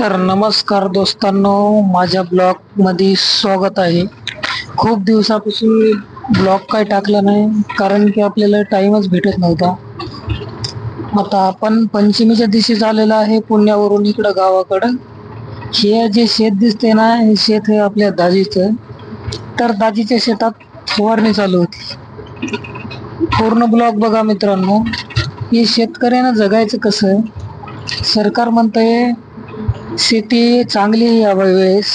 तर नमस्कार दोस्तांनो. माझ्या ब्लॉगमध्ये स्वागत आहे. खूप दिवसापासून ब्लॉग काय टाकला नाही कारण की आपल्याला टाइमच भेटत नव्हता. आता आपण पंचमीच्या दिवशी झालेला आहे पुण्यावरून इकडं गावाकडं. हे जे शेत दिसते ना हे शेत हे आपल्या दाजीचं. तर दाजीच्या शेतात फवारणी चालू होती. पूर्ण ब्लॉग बघा मित्रांनो. हे शेतकऱ्यांना जगायचं कसं? सरकार म्हणतंय शेती चांगली आहे या वेळेस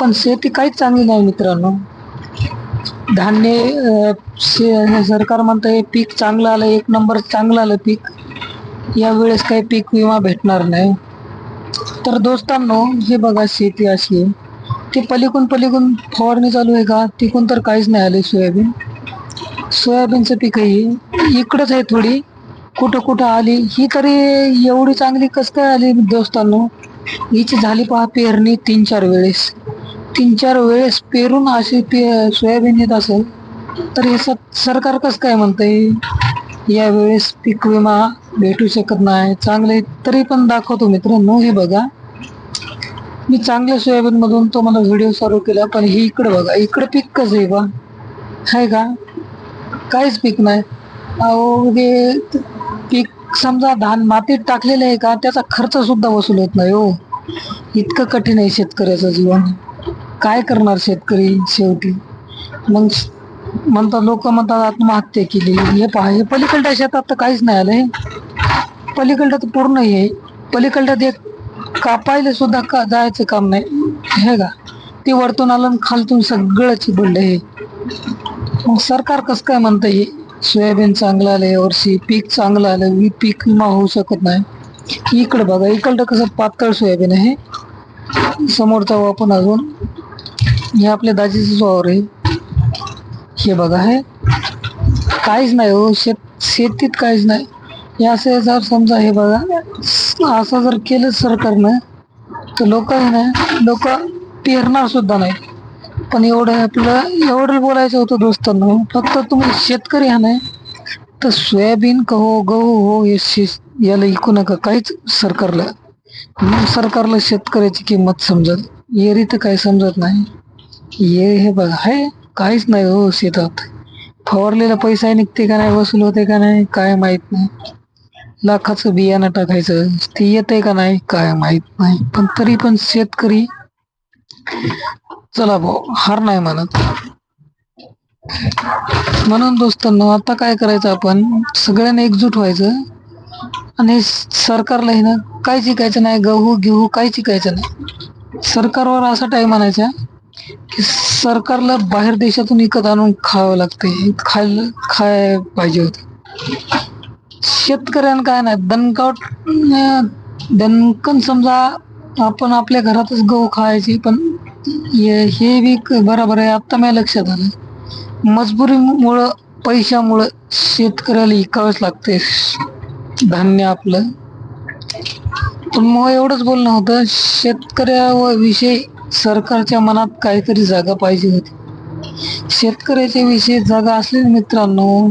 पण शेती काहीच चांगली नाही मित्रांनो. धान्य शे- सरकार म्हणतंय पीक चांगलं आलं एक नंबर चांगलं आलं पीक. या वेळेस काही पीक विमा भेटणार नाही. तर दोस्तांनो हे बघा शेती अशी आहे. ती पलीकून पलीकून फवारणी चालू आहे का? तिकून तर काहीच नाही आले सोयाबीन. सोयाबीनचं पीकही इकडंच आहे थोडी. कुठं कुठं आली? ही तरी एवढी चांगली कस काय आली दोस्तांनो? हिची झाली पहा पेरणी तीन चार वेळेस. तीन चार वेळेस पेरून अशी पे सोयाबीन येत असेल. तर हे स- सरकार कसं काय म्हणतंय? या वेळेस पीक विमा भेटू शकत नाही. चांगले तरी पण दाखवतो मित्रांनो हे बघा. मी चांगल्या सोयाबीन मधून मला व्हिडिओ चालू केला पण हे इकडे बघा. इकडे पीक कसं आहे बा? आहे का? काहीच पीक नाही. अहो हे पीक समजा धान मातीत टाकलेलं आहे का त्याचा खर्च सुद्धा वसूल होत नाही हो. इतकं कठीण आहे शेतकऱ्याचं जीवन. काय करणार शेतकरी शेवटी? मग म्हणतात लोक म्हणतात आत्महत्या केली. हे पहा हे पलीकडच्या शेतात तर काहीच नाही आलं हे. पलीकडं तर पूर्ण हे पलीकडं एक कापायला सुद्धा का जायचं काम नाही. हे का? ते वरतून आलं खालतून सगळं चिबडलं हे. मग सरकार कसं काय म्हणतं हे? सोयाबीन चांगलं आलं यावर्षी पीक चांगलं आलं वि- पीक विमा होऊ शकत नाही. इकडं बघा इकडं कसं पातळ सोयाबीन आहे. समोरचा आपण अजून. हे आपल्या दाजीचं वावर आहे. हे बघा हे काहीच नाही हो शेत शेतीत काहीच नाही. हे असं जर समजा हे बघा असं जर केलं सरकारनं तर लोक आहे ना लोक पेरणार सुद्धा नाही. पण एवढं आपलं एवढं बोलायचं होतं दोस्तांना. फक्त तुम्ही शेतकरी हा नाही तर सोयाबीन कहो गहू हो हे शे- याला ऐकू नका. काहीच सरकारला मग सरकारला शेतकऱ्याची किंमत समजत. एरी तर काही समजत नाही. ये हे बघा आहे काहीच नाही हो शेतात. फवारलेला पैसा निघते का नाही वसूल होते का नाही काय माहीत नाही. लाखाचं बियाणं टाकायचं ते येते का नाही काय माहीत नाही. पण तरी पण शेतकरी चला भाऊ हार नाही म्हणत म्हणून दोस्तांनो आता काय करायचं आपण? सगळ्यांना एकजूट व्हायचं. आणि सरकारला हे ना काय शिकायचं नाही गहू घेऊ काय शिकायचं नाही. सरकारवर असा टाईम आणायचा की सरकारला बाहेर देशातून विकत आणून खावं लागते खायला खाय पाहिजे होत. शेतकऱ्यांना काय नाही दणकावट दणकन समजा आपण आपल्या घरातच गहू खायची पण हे हे बी क- बरोबर आहे. आता माझ्या लक्षात आलं. मजबुरीमुळं पैशामुळं शेतकऱ्याला इकावंच लागते धान्य आपलं. पण मग एवढंच बोलणं होतं शेतकऱ्याविषयी सरकारच्या मनात काहीतरी जागा पाहिजे होती. शेतकऱ्याच्या विषयी जागा असली मित्रांनो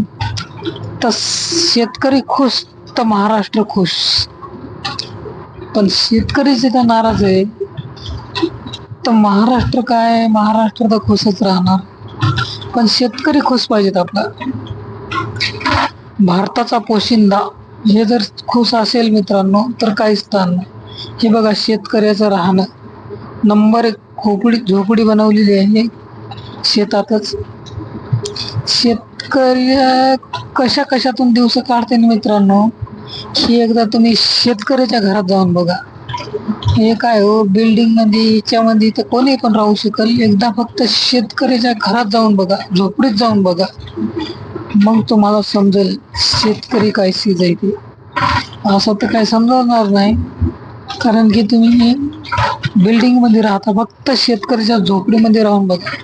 तर शेतकरी खुश तर महाराष्ट्र खुश. पण शेतकरी जिथं नाराज आहे? तर महाराष्ट्र काय? महाराष्ट्र तर खुशच राहणार. पण शेतकरी खुश पाहिजेत आपला. भारताचा पोशिंदा हे जर खुश असेल मित्रांनो तर काहीच स्थान नाही. हे बघा शेतकऱ्याचं राहणं. नंबर एक खोपडी झोपडी बनवलेली आहे. शेतातच. शेतकरी कशा कशातून दिवस काढते मित्रांनो? हे एकदा तुम्ही शेतकऱ्याच्या घरात जाऊन बघा. हे काय हो बिल्डिंगमध्ये याच्यामध्ये तर कोणी पण राहू शकेल. एकदा फक्त शेतकऱ्याच्या घरात जाऊन बघा झोपडीत जाऊन बघा. मग तुम्हाला समजेल शेतकरी काय चीज आहे ते. असं तर काय समजणार नाही. कारण की तुम्ही बिल्डिंगमध्ये राहता फक्त शेतकऱ्याच्या झोपडीमध्ये राहून बघा.